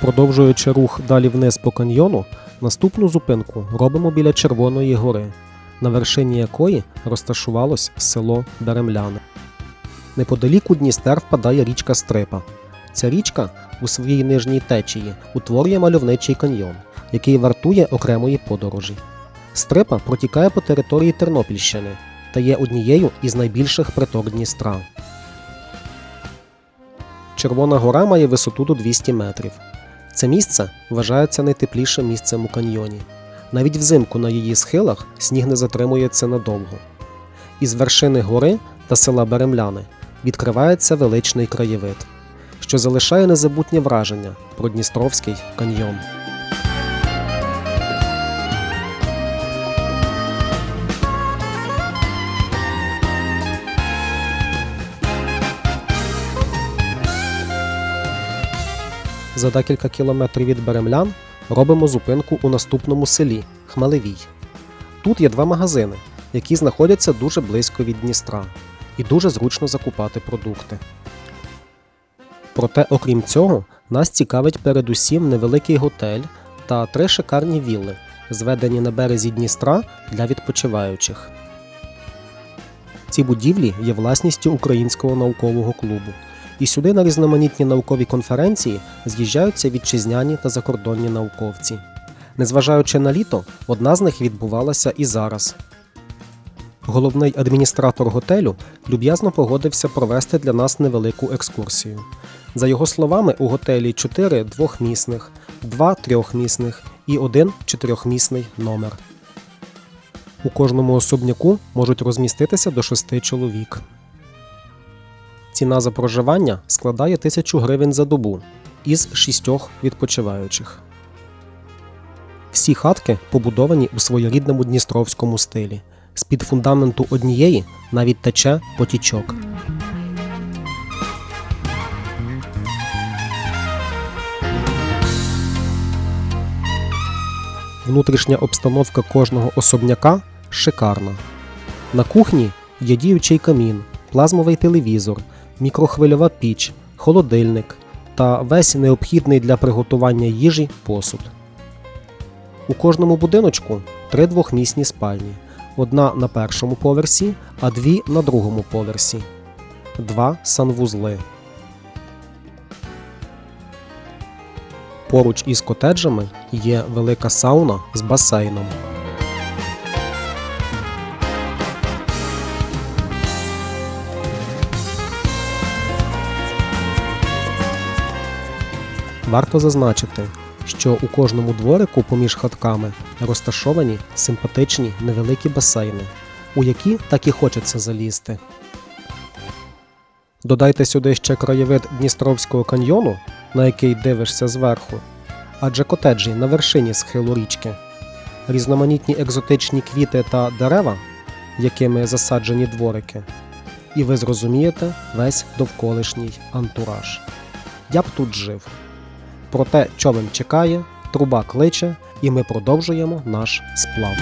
Продовжуючи рух далі вниз по каньйону, наступну зупинку робимо біля Червоної гори, на вершині якої розташувалось село Беремляне. Неподалік у Дністер впадає річка Стрипа. Ця річка у своїй нижній течії утворює мальовничий каньйон, який вартує окремої подорожі. Стрипа протікає по території Тернопільщини та є однією із найбільших приток Дністра. Червона гора має висоту до 200 метрів. Це місце вважається найтеплішим місцем у каньйоні. Навіть взимку на її схилах сніг не затримується надовго. Із вершини гори та села Беремляни відкривається величний краєвид, що залишає незабутнє враження про Дністровський каньйон. За декілька кілометрів від Беремлян робимо зупинку у наступному селі Хмелевій. Тут є два магазини, які знаходяться дуже близько від Дністра, і дуже зручно закупати продукти. Проте, окрім цього, нас цікавить передусім невеликий готель та три шикарні вілли, зведені на березі Дністра для відпочиваючих. Ці будівлі є власністю Українського наукового клубу, і сюди на різноманітні наукові конференції з'їжджаються вітчизняні та закордонні науковці. Незважаючи на літо, одна з них відбувалася і зараз. Головний адміністратор готелю люб'язно погодився провести для нас невелику екскурсію. За його словами, у готелі 4 двохмісних, 2 трьохмісних і один чотирьохмісний номер. У кожному особняку можуть розміститися до 6 чоловік. Ціна за проживання складає 1000 гривень за добу із шістьох відпочиваючих. Всі хатки побудовані у своєрідному дністровському стилі. З-під фундаменту однієї навіть тече потічок. Внутрішня обстановка кожного особняка шикарна. На кухні є діючий камін, плазмовий телевізор, мікрохвильова піч, холодильник та весь необхідний для приготування їжі посуд. У кожному будиночку три двохмісні спальні: одна на першому поверсі, а дві на другому поверсі, два санвузли. Поруч із котеджами є велика сауна з басейном. Варто зазначити, що у кожному дворику поміж хатками розташовані симпатичні невеликі басейни, у які так і хочеться залізти. Додайте сюди ще краєвид Дністровського каньйону, на який дивишся зверху, адже котеджі на вершині схилу річки, різноманітні екзотичні квіти та дерева, якими засаджені дворики, і ви зрозумієте весь довколишній антураж. Я б тут жив. Проте човен чекає, труба кличе, і ми продовжуємо наш сплав.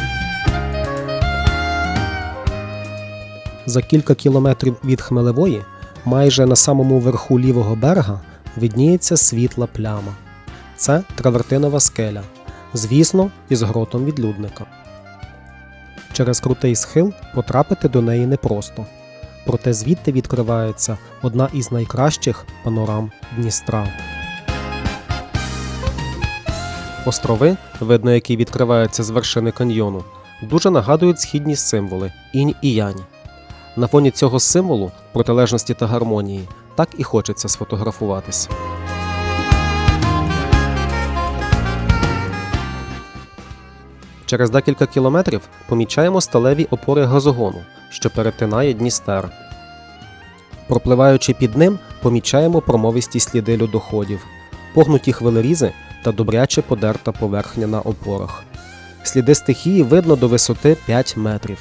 За кілька кілометрів від Хмелевої, майже на самому верху лівого берега, видніється світла пляма. Це травертинова скеля, звісно, із гротом відлюдника. Через крутий схил потрапити до неї непросто. Проте звідти відкривається одна із найкращих панорам Дністра. Острови, видно, які відкриваються з вершини каньйону, дуже нагадують східні символи інь і янь. На фоні цього символу протилежності та гармонії так і хочеться сфотографуватись. Через декілька кілометрів помічаємо сталеві опори газогону, що перетинає Дністер. Пропливаючи під ним, помічаємо промовисті сліди льодоходів, погнуті хвилерізи та добряче подерта поверхня на опорах. Сліди стихії видно до висоти 5 метрів.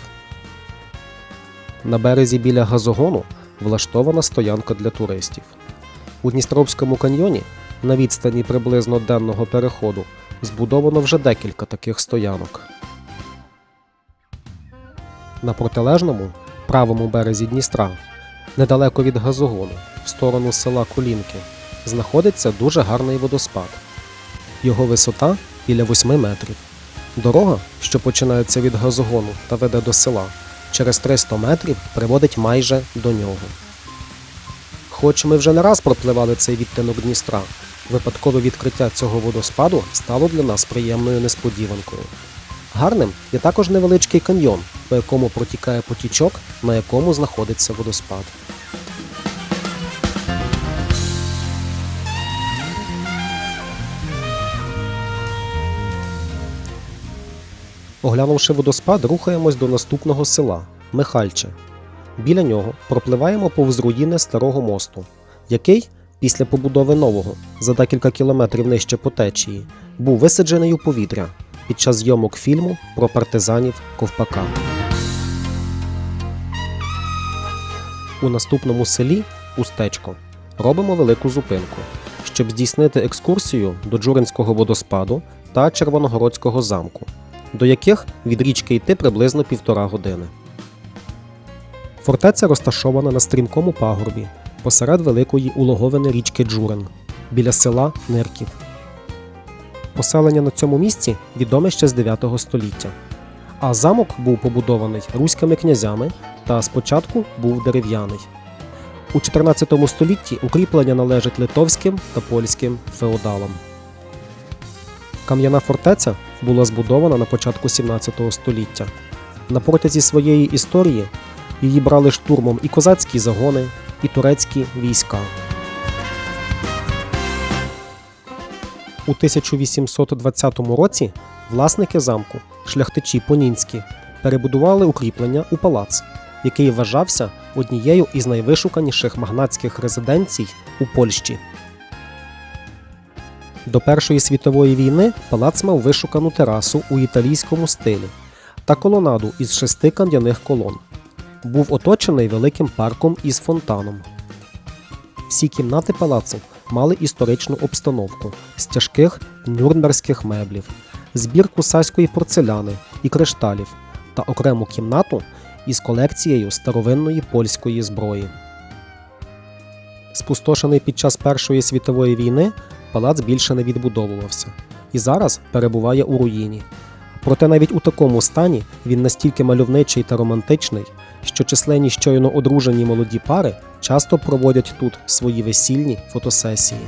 На березі біля газогону влаштована стоянка для туристів. У Дністровському каньйоні на відстані приблизно денного переходу збудовано вже декілька таких стоянок. На протилежному правому березі Дністра, недалеко від газогону, в сторону села Колінки, знаходиться дуже гарний водоспад, Його висота біля 8 метрів. Дорога, що починається від газогону та веде до села, через 300 метрів приводить майже до нього. Хоч ми вже не раз пропливали цей відтинок Дністра, випадкове відкриття цього водоспаду стало для нас приємною несподіванкою. Гарним є також невеличкий каньйон, по якому протікає потічок, на якому знаходиться водоспад. Оглянувши водоспад, рухаємось до наступного села Михальче. Біля нього пропливаємо повз руїни старого мосту, який, після побудови нового, за декілька кілометрів нижче по течії, був висаджений у повітря під час зйомок фільму про партизанів Ковпака. У наступному селі Устечко робимо велику зупинку, щоб здійснити екскурсію до Джуринського водоспаду та Червоногородського замку, до яких від річки йти приблизно півтора години. Фортеця розташована на стрімкому пагорбі посеред великої улоговини річки Джурин біля села Нирків. Поселення на цьому місці відоме ще з 9 століття. А замок був побудований руськими князями та спочатку був дерев'яний. У 14 столітті укріплення належать литовським та польським феодалам. Кам'яна фортеця була збудована на початку 17 століття. На протязі своєї історії її брали штурмом і козацькі загони, і турецькі війська. У 1820 році власники замку, шляхтичі Понінські, перебудували укріплення у палац, який вважався однією із найвишуканіших магнатських резиденцій у Польщі. До Першої світової війни палац мав вишукану терасу у італійському стилі та колонаду із шести кам'яних колон. Був оточений великим парком із фонтаном. Всі кімнати палацу мали історичну обстановку з тяжких нюрнберзьких меблів, збір кусайської порцеляни і кришталів та окрему кімнату із колекцією старовинної польської зброї. Спустошений під час Першої світової війни, палац більше не відбудовувався і зараз перебуває у руїні. Проте навіть у такому стані він настільки мальовничий та романтичний, що численні щойно одружені молоді пари часто проводять тут свої весільні фотосесії.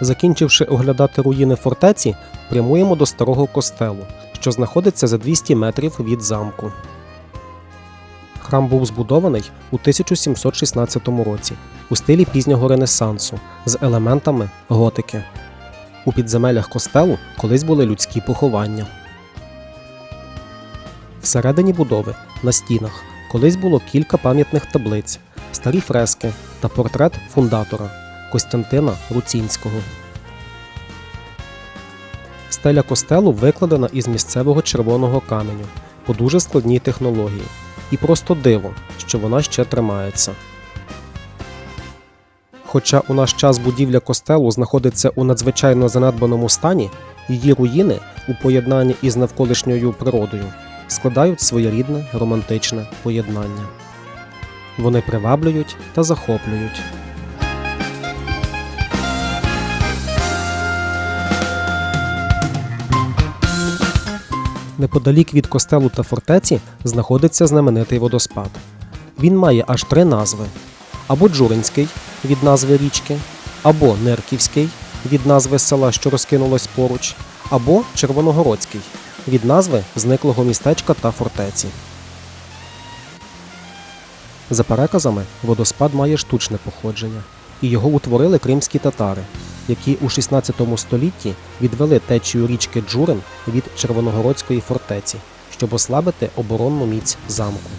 Закінчивши оглядати руїни фортеці, прямуємо до старого костелу, що знаходиться за 200 метрів від замку. Храм був збудований у 1716 році у стилі пізнього Ренесансу з елементами готики. У підземеллях костелу колись були людські поховання. Всередині будови на стінах колись було кілька пам'ятних таблиць, старі фрески та портрет фундатора Костянтина Руцінського. Стеля костелу викладена із місцевого червоного каменю по дуже складній технології. І просто диво, що вона ще тримається. Хоча у наш час будівля костелу знаходиться у надзвичайно занедбаному стані, її руїни у поєднанні із навколишньою природою складають своєрідне романтичне поєднання. Вони приваблюють та захоплюють. Неподалік від костелу та фортеці знаходиться знаменитий водоспад. Він має аж три назви: або Джуринський від назви річки, або Нерківський від назви села, що розкинулось поруч, або Червоногородський від назви зниклого містечка та фортеці. За переказами, водоспад має штучне походження, і його утворили кримські татари, які у 16 столітті відвели течію річки Джурин від Червоногородської фортеці, щоб ослабити оборонну міць замку.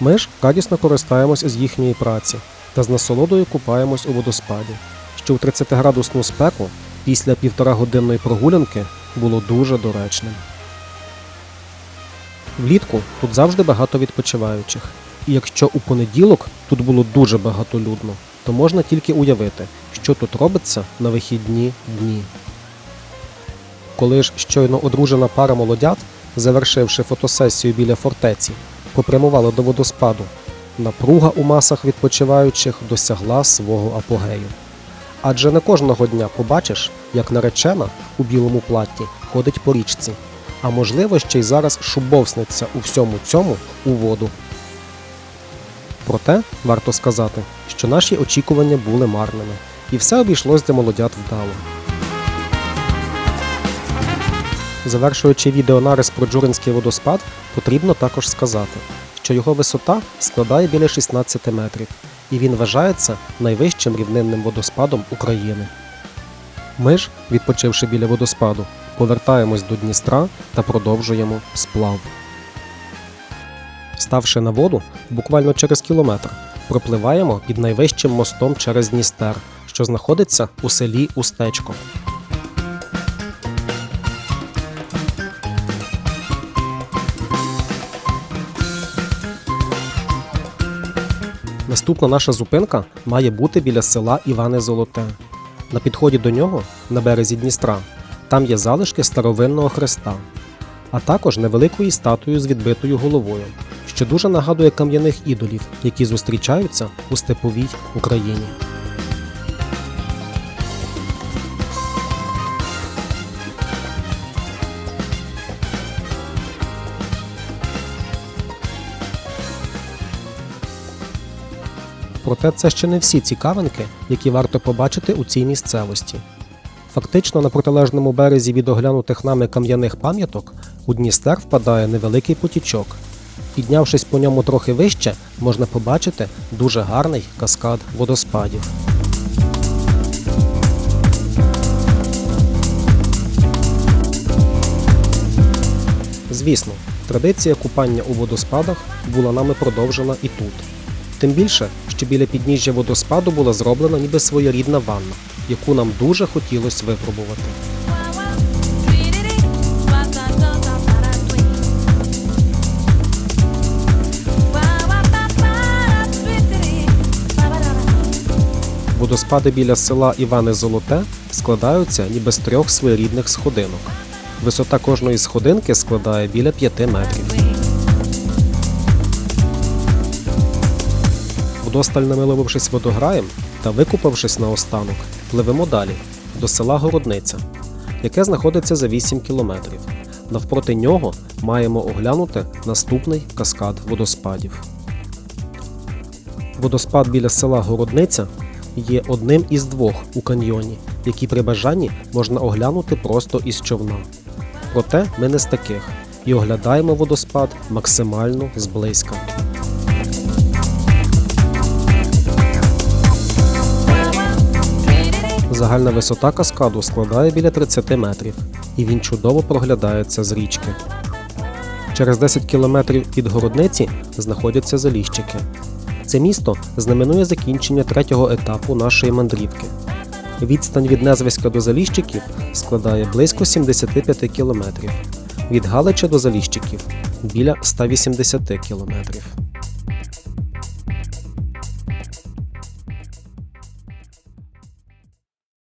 Ми ж радісно користаємось з їхньої праці та з насолодою купаємось у водоспаді, що в 30-градусну спеку після півторагодинної прогулянки було дуже доречним. Влітку тут завжди багато відпочиваючих, і якщо у понеділок тут було дуже багатолюдно, то можна тільки уявити, що тут робиться на вихідні дні. Коли ж щойно одружена пара молодят завершивши фотосесію біля фортеці, попрямували до водоспаду, напруга у масах відпочиваючих досягла свого апогею. Адже не кожного дня побачиш, як наречена у білому платті ходить по річці, а можливо ще й зараз шубовсниться у всьому цьому у воду. Проте варто сказати, що наші очікування були марними, і все обійшлось для молодят вдало. Завершуючи відеонарис про Джуринський водоспад, потрібно також сказати, що його висота складає біля 16 метрів, і він вважається найвищим рівнинним водоспадом України. Ми ж, відпочивши біля водоспаду, повертаємось до Дністра та продовжуємо сплав. Ставши на воду, буквально через кілометр, пропливаємо під найвищим мостом через Дністер, що знаходиться у селі Устечко. Наступна наша зупинка має бути біля села Іване Золоте. На підході до нього, на березі Дністра, там є залишки старовинного хреста, а також невеликої статуї з відбитою головою, що дуже нагадує кам'яних ідолів, які зустрічаються у степовій Україні. Проте це ще не всі цікавинки, які варто побачити у цій місцевості. Фактично на протилежному березі від оглянутих нами кам'яних пам'яток у Дністер впадає невеликий потічок. Піднявшись по ньому трохи вище, можна побачити дуже гарний каскад водоспадів. Звісно, традиція купання у водоспадах була нами продовжена і тут. Тим більше, що біля підніжжя водоспаду була зроблена ніби своєрідна ванна, яку нам дуже хотілося випробувати. Водоспади біля села Іване Золоте складаються ніби з трьох своєрідних сходинок. Висота кожної сходинки складає біля 5 метрів. Вдосталь намилившись водограєм та викупавшись наостанок, пливемо далі до села Городниця, яке знаходиться за 8 кілометрів. Навпроти нього маємо оглянути наступний каскад водоспадів. Водоспад біля села Городниця є одним із двох у каньйоні, які при бажанні можна оглянути просто із човна. Проте ми не з таких і оглядаємо водоспад максимально зблизька. Загальна висота каскаду складає біля 30 метрів, і він чудово проглядається з річки. Через 10 кілометрів від городниці знаходяться Заліщики. Це місто знаменує закінчення третього етапу нашої мандрівки. Відстань від Незвиська до Заліщиків складає близько 75 кілометрів, від Галича до Заліщиків біля 180 кілометрів.